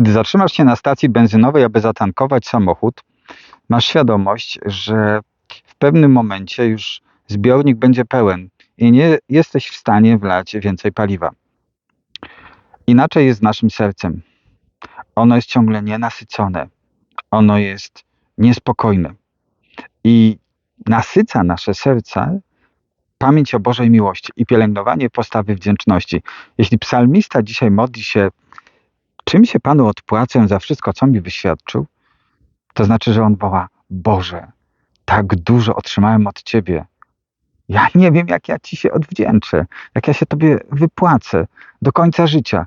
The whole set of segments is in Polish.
Kiedy zatrzymasz się na stacji benzynowej, aby zatankować samochód, masz świadomość, że w pewnym momencie już zbiornik będzie pełen i nie jesteś w stanie wlać więcej paliwa. Inaczej jest z naszym sercem. Ono jest ciągle nienasycone. Ono jest niespokojne. I nasyca nasze serca pamięć o Bożej miłości i pielęgnowanie postawy wdzięczności. Jeśli psalmista dzisiaj modli się, czym się Panu odpłacę za wszystko, co mi wyświadczył, to znaczy, że on woła: Boże, tak dużo otrzymałem od Ciebie. Ja nie wiem, jak ja Ci się odwdzięczę, jak ja się Tobie wypłacę do końca życia.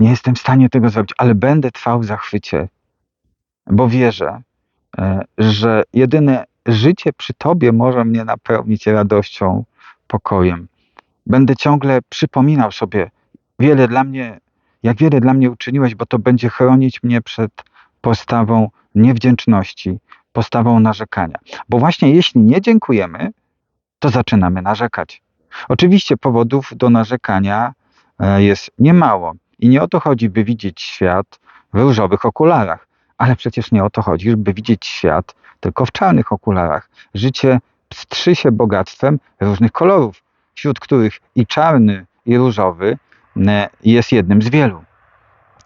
Nie jestem w stanie tego zrobić, ale będę trwał w zachwycie, bo wierzę, e, że jedyne życie przy Tobie może mnie napełnić radością, pokojem. Będę ciągle przypominał sobie wiele dla mnie, jak wiele dla mnie uczyniłeś, bo to będzie chronić mnie przed postawą niewdzięczności, postawą narzekania. Bo właśnie jeśli nie dziękujemy, to zaczynamy narzekać. Oczywiście powodów do narzekania e, jest niemało. I nie o to chodzi, by widzieć świat w różowych okularach, ale przecież nie o to chodzi, by widzieć świat tylko w czarnych okularach. Życie pstrzy się bogactwem różnych kolorów, wśród których i czarny, i różowy jest jednym z wielu.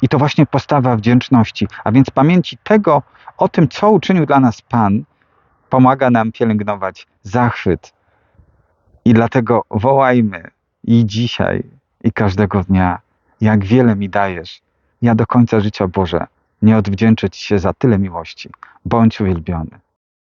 I to właśnie postawa wdzięczności, a więc pamięci tego o tym, co uczynił dla nas Pan, pomaga nam pielęgnować zachwyt. I dlatego wołajmy i dzisiaj, i każdego dnia, jak wiele mi dajesz. Ja do końca życia Boże nie odwdzięczę Ci się za tyle miłości. Bądź uwielbiony.